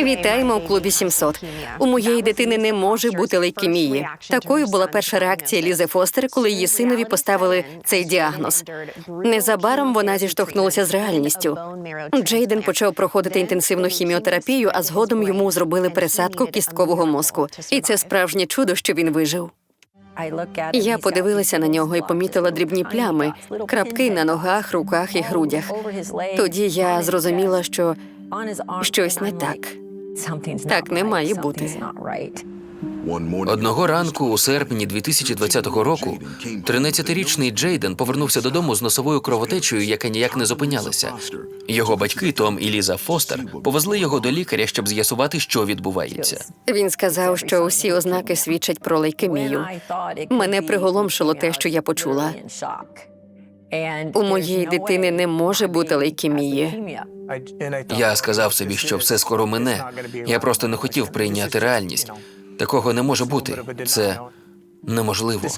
Вітаємо у клубі 700. У моєї дитини не може бути лейкемії. Такою була перша реакція Лізи Фостер, коли її синові поставили цей діагноз. Незабаром вона зіштовхнулася з реальністю. Джейден почав проходити інтенсивну хіміотерапію, а згодом йому зробили пересадку кісткового мозку. І це справжнє чудо, що він вижив. Я подивилася на нього і помітила дрібні плями, крапки на ногах, руках і грудях. Тоді я зрозуміла, що щось не так. Так не має бути. Одного ранку у серпні 2020 року 13-річний Джейден повернувся додому з носовою кровотечею, яка ніяк не зупинялася. Його батьки Том і Ліза Фостер повезли його до лікаря, щоб з'ясувати, що відбувається. Він сказав, що усі ознаки свідчать про лейкемію. Мене приголомшило те, що я почула. У моєї дитини не може бути лейкемії. Я сказав собі, що все скоро мине. Я просто не хотів прийняти реальність. Такого не може бути. Це неможливо.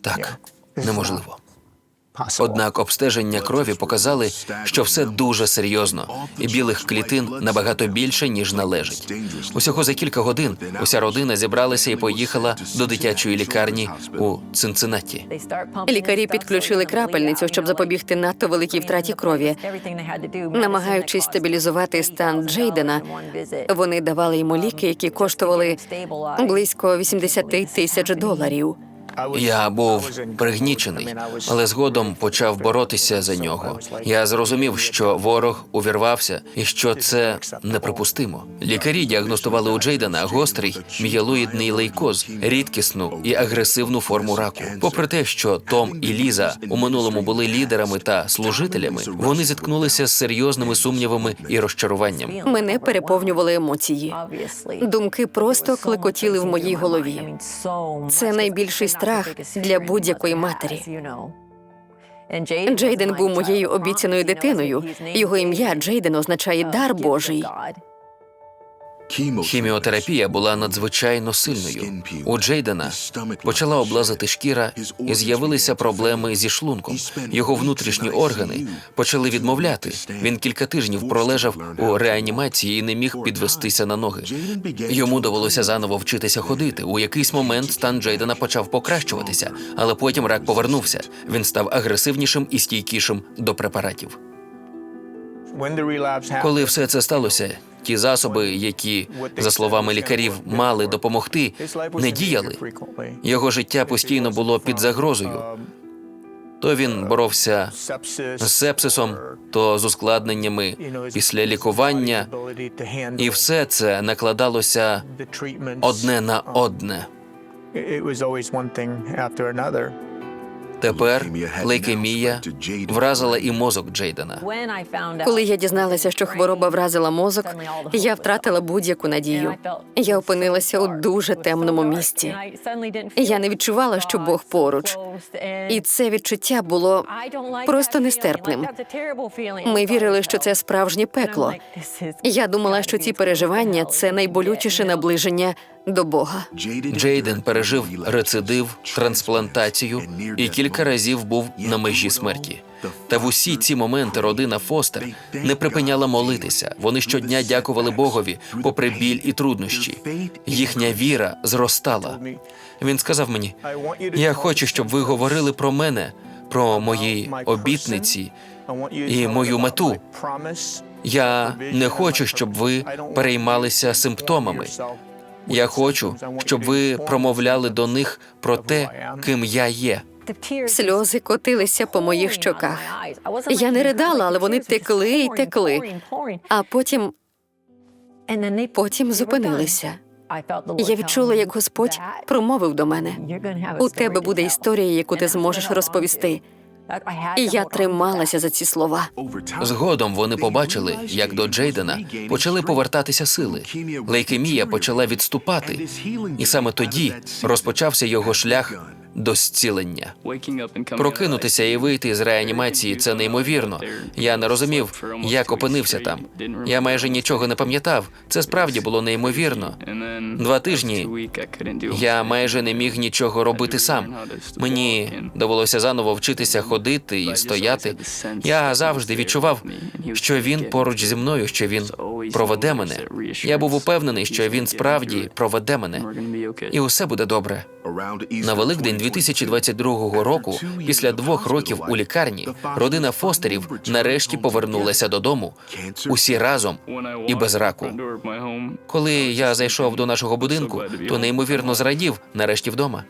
Так, неможливо. Однак обстеження крові показали, що все дуже серйозно, і білих клітин набагато більше ніж належить. Усього за кілька годин уся родина зібралася і поїхала до дитячої лікарні у Цинциннаті. Лікарі підключили крапельницю, щоб запобігти надто великій втраті крові. Намагаючись стабілізувати стан Джейдена, вони давали йому ліки, які коштували близько 80 тисяч доларів. Я був пригнічений, але згодом почав боротися за нього. Я зрозумів, що ворог увірвався і що це неприпустимо. Лікарі діагностували у Джейдена гострий мієлоїдний лейкоз, рідкісну і агресивну форму раку. Попри те, що Том і Ліза у минулому були лідерами та служителями, вони зіткнулися з серйозними сумнівами і розчаруванням. Мене переповнювали емоції. Думки просто клекотіли в моїй голові. Це найбільший страх для будь-якої матері. Джейден був моєю обіцяною дитиною. Його ім'я Джейден означає дар Божий. Хіміотерапія була надзвичайно сильною. У Джейдена почала облазити шкіра і з'явилися проблеми зі шлунком. Його внутрішні органи почали відмовляти. Він кілька тижнів пролежав у реанімації і не міг підвестися на ноги. Йому довелося заново вчитися ходити. У якийсь момент стан Джейдена почав покращуватися, але потім рак повернувся. Він став агресивнішим і стійкішим до препаратів. Коли все це сталося, ті засоби, які, за словами лікарів, мали допомогти, не діяли. Його життя постійно було під загрозою. То він боровся з сепсисом, то з ускладненнями після лікування, і все це накладалося одне на одне. Тепер лейкемія вразила і мозок Джейдена. Коли я дізналася, що хвороба вразила мозок, я втратила будь-яку надію. Я опинилася у дуже темному місці. Я не відчувала, що Бог поруч, і це відчуття було просто нестерпним. Ми вірили, що це справжнє пекло. Я думала, що ці переживання це найболючіше наближення до Бога. Джейден пережив рецидив, трансплантацію і кілька разів був на межі смерті. Та в усі ці моменти родина Фостер не припиняла молитися. Вони щодня дякували Богові, попри біль і труднощі. Їхня віра зростала. Він сказав мені: я хочу, щоб ви говорили про мене, про мої обітниці і мою мету. Я не хочу, щоб ви переймалися симптомами. Я хочу, щоб ви промовляли до них про те, ким я є. Сльози котилися по моїх щоках. Я не ридала, але вони текли і текли. А потім, потім зупинилися. Я відчула, як Господь промовив до мене. У тебе буде історія, яку ти зможеш розповісти. І я трималася за ці слова. Згодом вони побачили, як до Джейдена почали повертатися сили. Лейкемія почала відступати, і саме тоді розпочався його шлях до зцілення. Прокинутися і вийти з реанімації це неймовірно. Я не розумів, як опинився там. Я майже нічого не пам'ятав. Це справді було неймовірно. Два тижні Я майже не міг нічого робити сам. Мені довелося заново вчитися ходити і стояти. Я завжди відчував, що він поруч зі мною, що він проведе мене. Я був упевнений, що він справді проведе мене, і усе буде добре. На Великдень 2022 року, після двох років у лікарні, родина Фостерів нарешті повернулася додому. Усі разом і без раку. Коли я зайшов до нашого будинку, то неймовірно зрадів нарешті вдома.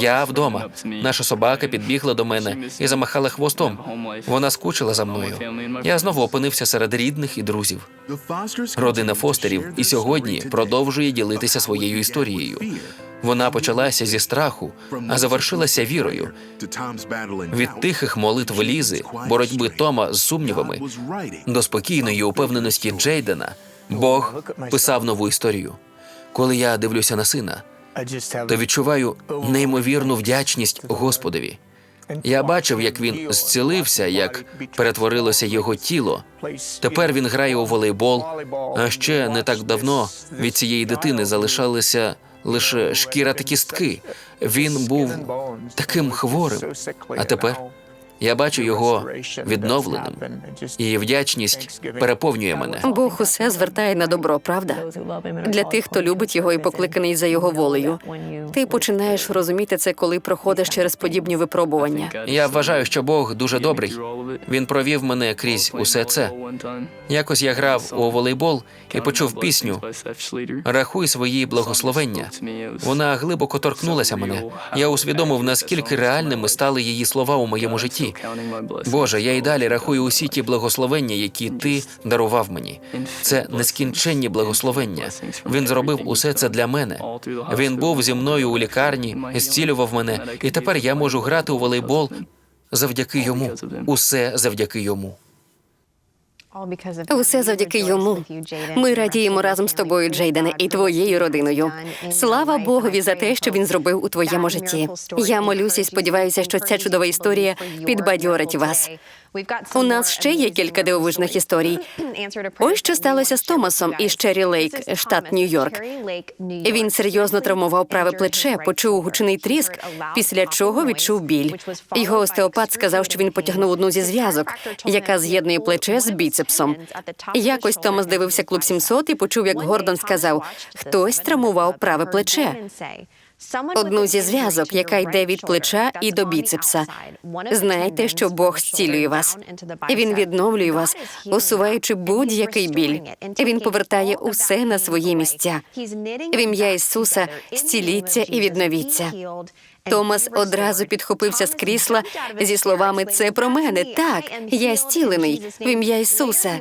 Я вдома. Наша собака підбігла до мене і замахала хвостом. Вона скучила за мною. Я знову опинився серед рідних і друзів. Родина Фостерів і сьогодні продовжує ділитися своєю історією. Вона почалася зі страху, а завершилася вірою. Від тихих молитв Лізи, боротьби Тома з сумнівами до спокійної упевненості Джейдена, Бог писав нову історію. Коли я дивлюся на сина, то відчуваю неймовірну вдячність Господові. Я бачив, як він зцілився, як перетворилося його тіло. Тепер він грає у волейбол. А ще не так давно від цієї дитини залишалися лише шкіра та кістки. Він був таким хворим. А тепер я бачу його відновленим, і вдячність переповнює мене. Бог усе звертає на добро, правда? Для тих, хто любить його і покликаний за його волею. Ти починаєш розуміти це, коли проходиш через подібні випробування. Я вважаю, що Бог дуже добрий. Він провів мене крізь усе це. Якось я грав у волейбол і почув пісню Рахуй свої благословення. Вона глибоко торкнулася мене. Я усвідомив, наскільки реальними стали її слова у моєму житті. Боже, я й далі рахую усі ті благословення, які ти дарував мені. Це нескінченні благословення. Він зробив усе це для мене. Він був зі мною у лікарні, зцілював мене, і тепер я можу грати у волейбол завдяки йому. Усе завдяки йому. Усе завдяки йому. Ми радіємо разом з тобою, Джейдене, і твоєю родиною. Слава Богові за те, що він зробив у твоєму житті. Я молюся і сподіваюся, що ця чудова історія підбадьорить вас. У нас ще є кілька дивовижних історій. Ось що сталося з Томасом із Черрі Лейк, штат Нью-Йорк. Він серйозно травмував праве плече, почув гучний тріск, після чого відчув біль. Його остеопат сказав, що він потягнув одну зі зв'язок, яка з'єднує плече з біцепсом. Якось Томас дивився клуб 700 і почув, як Гордон сказав: хтось травмував праве плече. Одну зі зв'язок, яка йде від плеча і до біцепса. Знайте, що Бог зцілює вас. Він відновлює вас, усуваючи будь-який біль. Він повертає усе на свої місця. В ім'я Ісуса зціліться і відновіться. Томас одразу підхопився з крісла зі словами Це про мене. Так, я зцілений в ім'я Ісуса.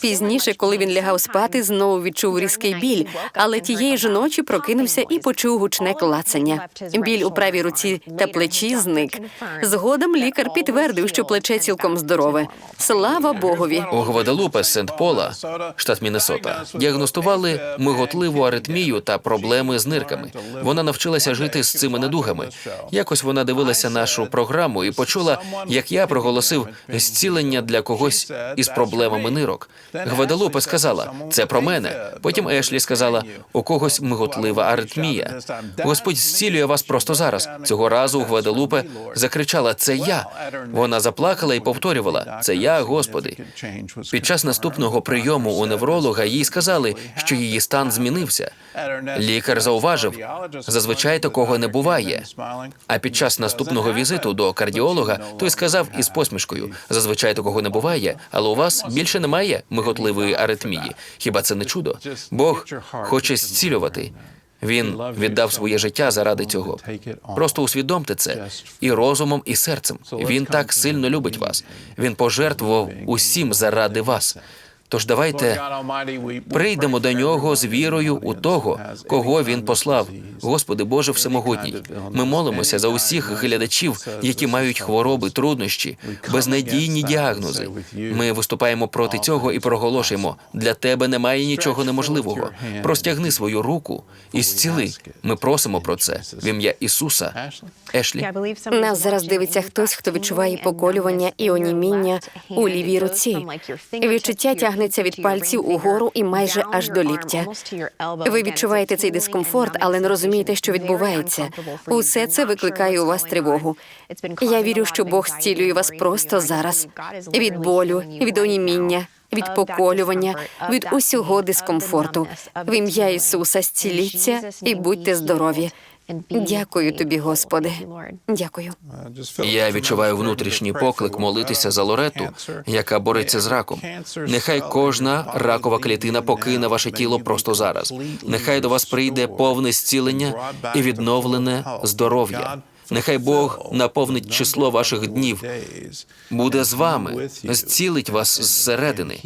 Пізніше, коли він лягав спати, знову відчув різкий біль, але тієї ж ночі прокинувся і почув гучне клацання. Біль у правій руці та плечі зник. Згодом лікар підтвердив, що плече цілком здорове. Слава Богові. У Гваделупе Сент Пола, штат Міннесота, діагностували миготливу аритмію та проблеми з нирками. Вона навчилася жити з цими недугами. Якось вона дивилася нашу програму і почула, як я проголосив зцілення для когось із проблемами нирок. Гваделупе сказала, це про мене. Потім Ешлі сказала, у когось миготлива аритмія. Господь зцілює вас просто зараз. Цього разу Гваделупе закричала: Це я. Вона заплакала і повторювала: Це я, Господи. Під час наступного прийому у невролога їй сказали, що її стан змінився. Лікар зауважив, зазвичай такого не буває. А під час наступного візиту до кардіолога той сказав із посмішкою: зазвичай такого не буває, але у вас більше немає миготливої аритмії. Хіба це не чудо? Бог хоче зцілювати. Він віддав своє життя заради цього. Просто усвідомте це і розумом, і серцем. Він так сильно любить вас. Він пожертвував усім заради вас. Тож давайте прийдемо до нього з вірою у того, кого він послав. Господи Боже Всемогутній. Ми молимося за усіх глядачів, які мають хвороби, труднощі, безнадійні діагнози. Ми виступаємо проти цього і проголошуємо: для тебе немає нічого неможливого. Простягни свою руку і зціли. Ми просимо про це в ім'я Ісуса. Ешлі. Нас зараз дивиться хтось, хто відчуває поколювання і оніміння у лівій руці. Відчуття тягнеться від пальців угору і майже аж до ліктя. Ви відчуваєте цей дискомфорт, але не розумієте, що відбувається. Усе це викликає у вас тривогу. Я вірю, що Бог зцілює вас просто зараз від болю, від оніміння. Від поколювання, від усього дискомфорту. В ім'я Ісуса зціліться і будьте здорові. Дякую тобі, Господи. Дякую. Я відчуваю внутрішній поклик молитися за Лорету, яка бореться з раком. Нехай кожна ракова клітина покине ваше тіло просто зараз. Нехай до вас прийде повне зцілення і відновлене здоров'я. Нехай Бог наповнить число ваших днів, буде з вами, зцілить вас зсередини,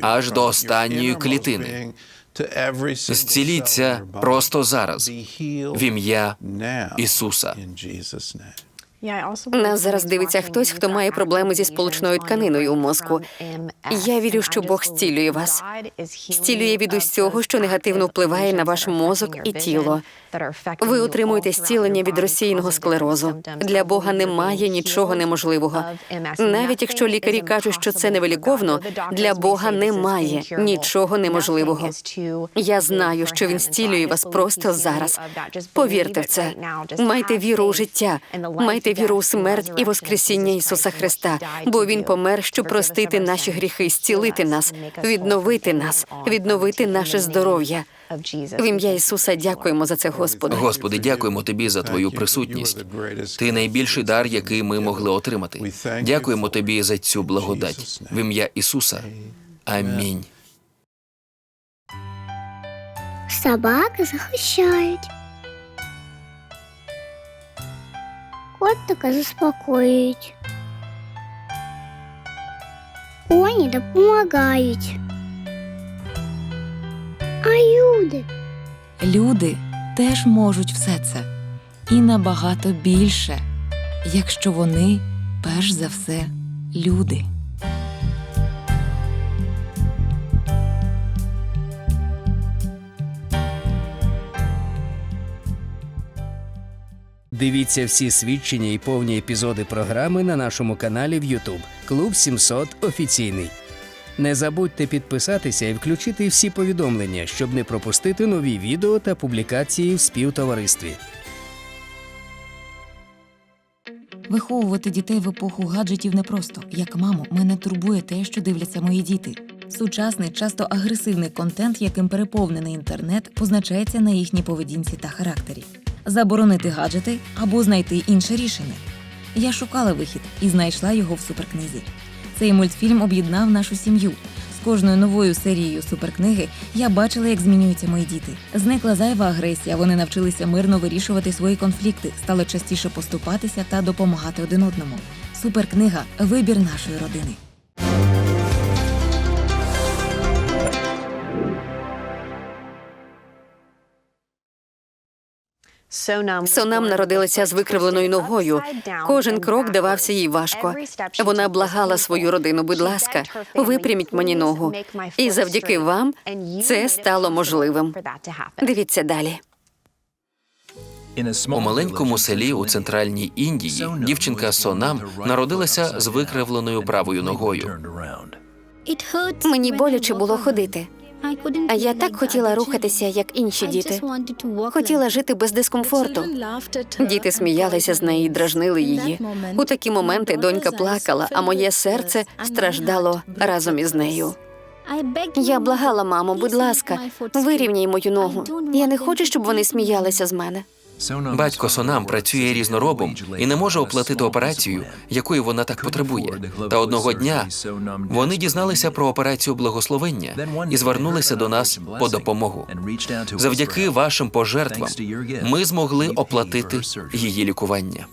аж до останньої клітини. Зціліться просто зараз в ім'я Ісуса. Нас зараз дивиться хтось, хто має проблеми зі сполучною тканиною у мозку. Я вірю, що Бог зцілює вас, зцілює від усього, що негативно впливає на ваш мозок і тіло. Ви отримуєте зцілення від розсіяного склерозу. Для Бога немає нічого неможливого. Навіть якщо лікарі кажуть, що це невиліковно, для Бога немає нічого неможливого. Я знаю, що він зцілює вас просто зараз. Повірте в це. Майте віру у життя, майте віру у смерть і воскресіння Ісуса Христа, бо Він помер, щоб простити наші гріхи, зцілити нас, відновити нас, відновити наше здоров'я. В ім'я Ісуса дякуємо за це, Господи. Господи, дякуємо тобі за твою присутність. Ти найбільший дар, який ми могли отримати. Дякуємо тобі за цю благодать. В ім'я Ісуса. Амінь. Собаки захищають. Котика заспокоюють. Коні допомагають. А люди Люди теж можуть все це і набагато більше, якщо вони перш за все люди. Дивіться всі свідчення і повні епізоди програми на нашому каналі в YouTube Клуб 700 офіційний. Не забудьте підписатися і включити всі повідомлення, щоб не пропустити нові відео та публікації в співтоваристві. Виховувати дітей в епоху гаджетів непросто. Як маму, мене турбує те, що дивляться мої діти. Сучасний, часто агресивний контент, яким переповнений інтернет, позначається на їхній поведінці та характері. Заборонити гаджети або знайти інше рішення. Я шукала вихід і знайшла його в суперкнизі. Цей мультфільм об'єднав нашу сім'ю. З кожною новою серією суперкниги я бачила, як змінюються мої діти. Зникла зайва агресія. Вони навчилися мирно вирішувати свої конфлікти, стали частіше поступатися та допомагати один одному. Суперкнига вибір нашої родини. Сонам народилася з викривленою ногою. Кожен крок давався їй важко. Вона благала свою родину, будь ласка, випряміть мені ногу. І завдяки вам це стало можливим. Дивіться далі. У маленькому селі у центральній Індії дівчинка Сонам народилася з викривленою правою ногою. Мені боляче було ходити. А я так хотіла рухатися, як інші діти. Хотіла жити без дискомфорту. Діти сміялися з неї, дражнили її. У такі моменти донька плакала, а моє серце страждало разом із нею. Я благала маму, будь ласка, вирівняй мою ногу. Я не хочу, щоб вони сміялися з мене. Батько Сонам працює різноробом і не може оплатити операцію, якої вона так потребує. Та одного дня вони дізналися про операцію благословення і звернулися до нас по допомогу. Завдяки вашим пожертвам ми змогли оплатити її лікування.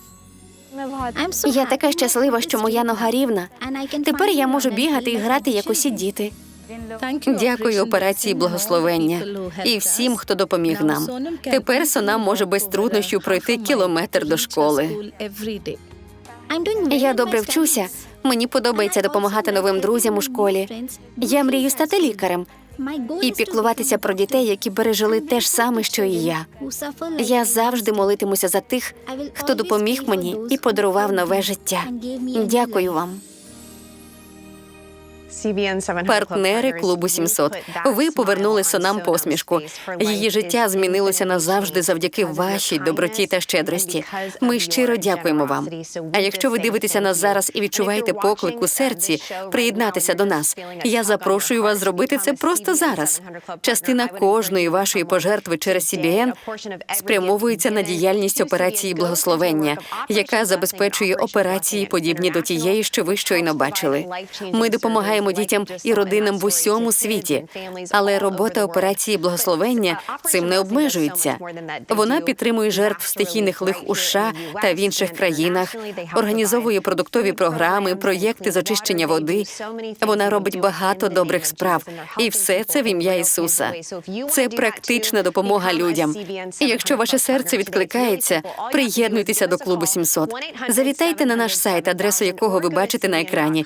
Я така щаслива, що моя нога рівна. Тепер я можу бігати і грати, як усі діти. Дякую операції благословення і всім, хто допоміг нам. Тепер Сонам може без труднощів пройти кілометр до школи. Я добре вчуся. Мені подобається допомагати новим друзям у школі. Я мрію стати лікарем і піклуватися про дітей, які пережили те ж саме, що і я. Я завжди молитимуся за тих, хто допоміг мені і подарував нове життя. Дякую вам. Партнери клубу 700. Ви повернули сонам посмішку. Її життя змінилося назавжди завдяки вашій доброті та щедрості. Ми щиро дякуємо вам. А якщо ви дивитеся нас зараз і відчуваєте поклик у серці приєднатися до нас, я запрошую вас зробити це просто зараз. Частина кожної вашої пожертви через CBN спрямовується на діяльність операції благословення, яка забезпечує операції, подібні до тієї, що ви щойно бачили. Ми допомагаємо дітям і родинам в усьому світі. Але робота операції благословення цим не обмежується. Вона підтримує жертв стихійних лих у США та в інших країнах, організовує продуктові програми, проєкти з очищення води. Вона робить багато добрих справ, і все це в ім'я Ісуса. Це практична допомога людям. І якщо ваше серце відкликається, приєднуйтеся до клубу 700. Завітайте на наш сайт, адресу якого ви бачите на екрані.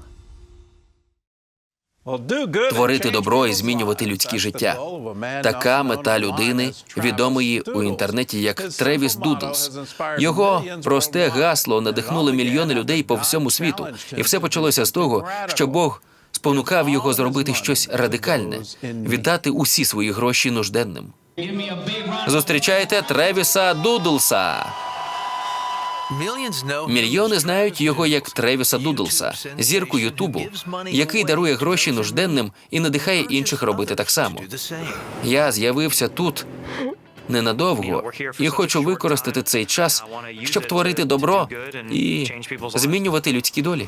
Творити добро і змінювати людське життя. Така мета людини, відомої у інтернеті як Тревіс Дудлс. Його просте гасло надихнуло мільйони людей по всьому світу, і все почалося з того, що Бог спонукав його зробити щось радикальне, віддати усі свої гроші нужденним. Зустрічайте Тревіса Дудлса. Мільйони знають його як Тревіса Дудлса, зірку Ютубу, який дарує гроші нужденним і надихає інших робити так само. Я з'явився тут ненадовго і хочу використати цей час, щоб творити добро і змінювати людські долі.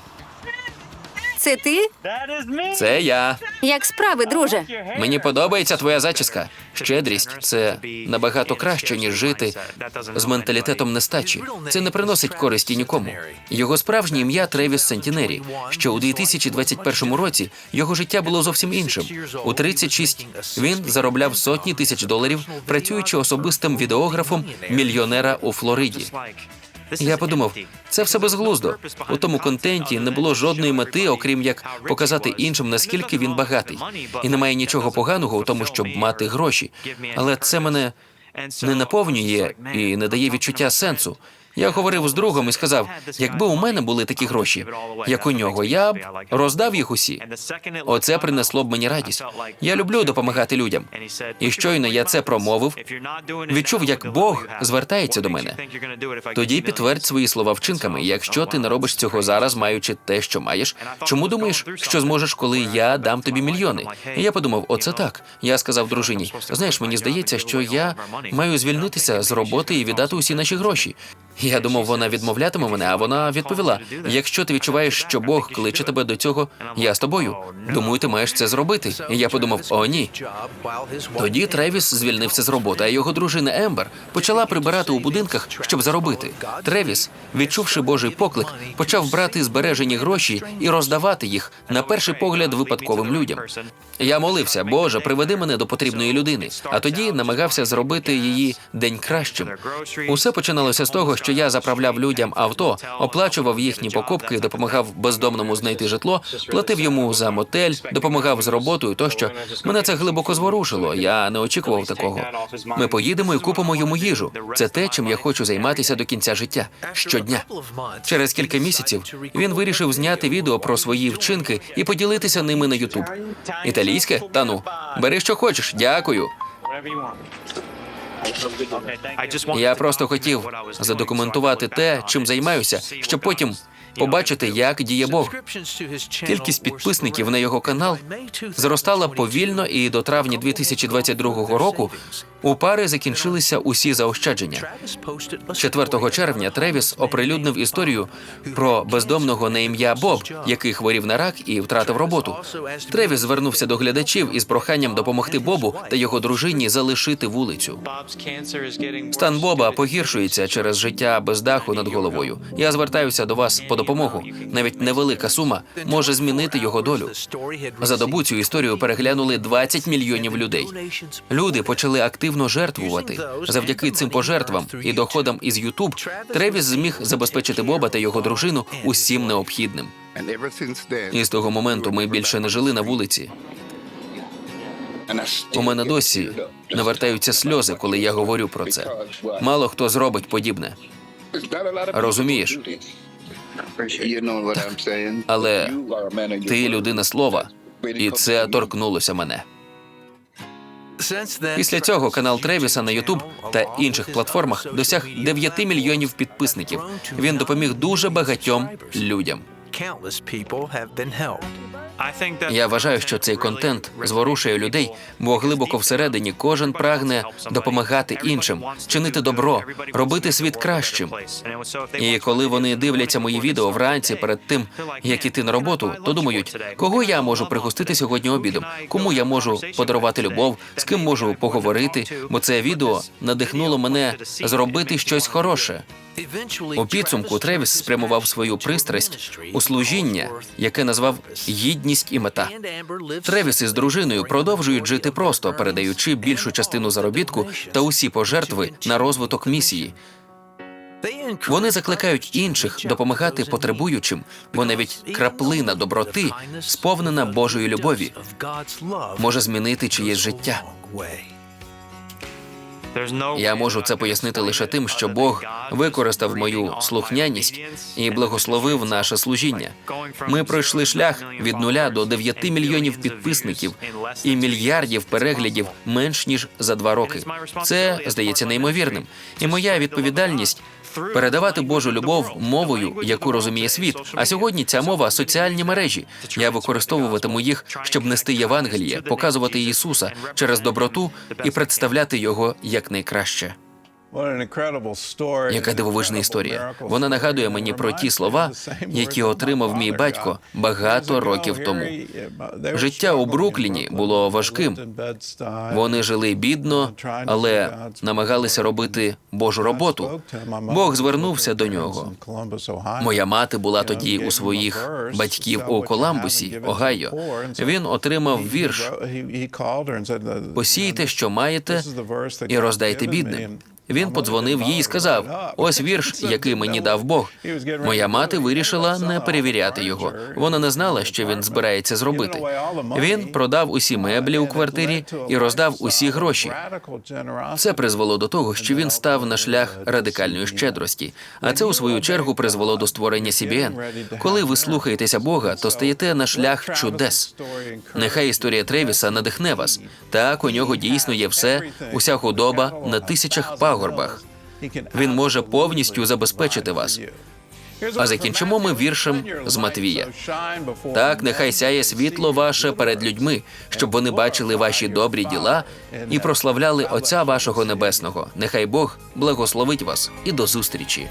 Це ти? Це я. Як справи, друже? Мені подобається твоя зачіска. Щедрість це набагато краще, ніж жити з менталітетом нестачі. Це не приносить користі нікому. Його справжнє ім'я Тревіс Сентінері. Що у 2021 році його життя було зовсім іншим. У 36 він заробляв сотні тисяч доларів, працюючи особистим відеографом мільйонера у Флориді. Я подумав, це все безглуздо. У тому контенті не було жодної мети, окрім як показати іншим, наскільки він багатий. І немає нічого поганого у тому, щоб мати гроші. Але це мене не наповнює і не дає відчуття сенсу. Я говорив з другом і сказав: якби у мене були такі гроші, як у нього, я б роздав їх усі. Оце принесло б мені радість. Я люблю допомагати людям. І щойно я це промовив, відчув, як Бог звертається до мене. Тоді підтвердь свої слова вчинками. Якщо ти не робиш цього зараз, маючи те, що маєш, чому думаєш, що зможеш, коли я дам тобі мільйони? І я подумав, оце так. Я сказав дружині: знаєш, мені здається, що я маю звільнитися з роботи і віддати усі наші гроші. Я думав, вона відмовлятиме мене, а вона відповіла: якщо ти відчуваєш, що Бог кличе тебе до цього, я з тобою. Думаю, ти маєш це зробити. І я подумав: о, ні. Тоді Тревіс звільнився з роботи, а його дружина Ембер почала прибирати у будинках, щоб заробити. Тревіс, відчувши Божий поклик, почав брати збережені гроші і роздавати їх на перший погляд випадковим людям. Я молився, Боже, приведи мене до потрібної людини, а тоді намагався зробити її день кращим. Усе починалося з того, що я заправляв людям авто, оплачував їхні покупки, допомагав бездомному знайти житло, платив йому за мотель, допомагав з роботою. Тощо мене це глибоко зворушило. Я не очікував такого. Ми поїдемо і купимо йому їжу. Це те, чим я хочу займатися до кінця життя щодня. Через кілька місяців він вирішив зняти відео про свої вчинки і поділитися ними на Ютуб. Італійське? Та ну, бери що хочеш. Дякую. Я просто хотів задокументувати те, чим займаюся, щоб потім побачити, як діє Бог. Кількість підписників на його канал зростала повільно, і до травня 2022 року у пари закінчилися усі заощадження. 4 червня Тревіс оприлюднив історію про бездомного на ім'я Боб, який хворів на рак і втратив роботу. Тревіс звернувся до глядачів із проханням допомогти Бобу та його дружині залишити вулицю. Стан Боба погіршується через життя без даху над головою. Я звертаюся до вас по допомогу. Навіть невелика сума може змінити його долю. За добу цю історію переглянули 20 мільйонів людей. Люди почали активно жертвувати. Завдяки цим пожертвам і доходам із Ютуб Тревіс зміг забезпечити Боба та його дружину усім необхідним. І з того моменту ми більше не жили на вулиці. У мене досі навертаються сльози, коли я говорю про це. Мало хто зробить подібне. Розумієш? Але Ти людина слова, і це торкнулося мене. Після цього канал Тревіса на Ютуб та інших платформах досяг 9 мільйонів підписників. Він допоміг дуже багатьом людям. Я вважаю, що цей контент зворушує людей, бо глибоко всередині кожен прагне допомагати іншим, чинити добро, робити світ кращим. І коли вони дивляться мої відео вранці перед тим, як іти на роботу, то думають, кого я можу пригостити сьогодні обідом, кому я можу подарувати любов, з ким можу поговорити, бо це відео надихнуло мене зробити щось хороше. У підсумку Тревіс спрямував свою пристрасть у служіння, яке назвав гідність і мета. Тревіс із дружиною продовжують жити просто, передаючи більшу частину заробітку та усі пожертви на розвиток місії. Вони закликають інших допомагати потребуючим, бо навіть краплина доброти, сповнена Божої любові, може змінити чиєсь життя. Я можу це пояснити лише тим, що Бог використав мою слухняність і благословив наше служіння. Ми пройшли шлях від нуля до 9 мільйонів підписників і мільярдів переглядів менш ніж за два роки. Це здається неймовірним. І моя відповідальність передавати Божу любов мовою, яку розуміє світ. А сьогодні ця мова соціальні мережі. Я використовуватиму їх, щоб нести Євангеліє, показувати Ісуса через доброту і представляти його як найкраще. Яка дивовижна історія. Вона нагадує мені про ті слова, які отримав мій батько багато років тому. Життя у Брукліні було важким. Вони жили бідно, але намагалися робити Божу роботу. Бог звернувся до нього. Моя мати була тоді у своїх батьків у Коламбусі, Огайо. Він отримав вірш Посійте, що маєте, і роздайте бідним. Він подзвонив їй і сказав: ось вірш, який мені дав Бог. Моя мати вирішила не перевіряти його. Вона не знала, що він збирається зробити. Він продав усі меблі у квартирі і роздав усі гроші. Це призвело до того, що він став на шлях радикальної щедрості, а це у свою чергу призвело до створення CBN. Коли ви слухаєтеся Бога, то стаєте на шлях чудес. Нехай історія Тревіса надихне вас. Так, у нього дійсно є все, уся худоба на тисячах пагорбах. Він може повністю забезпечити вас. А закінчимо ми віршем з Матвія. Так, нехай сяє світло ваше перед людьми, щоб вони бачили ваші добрі діла і прославляли Отця вашого Небесного. Нехай Бог благословить вас і до зустрічі.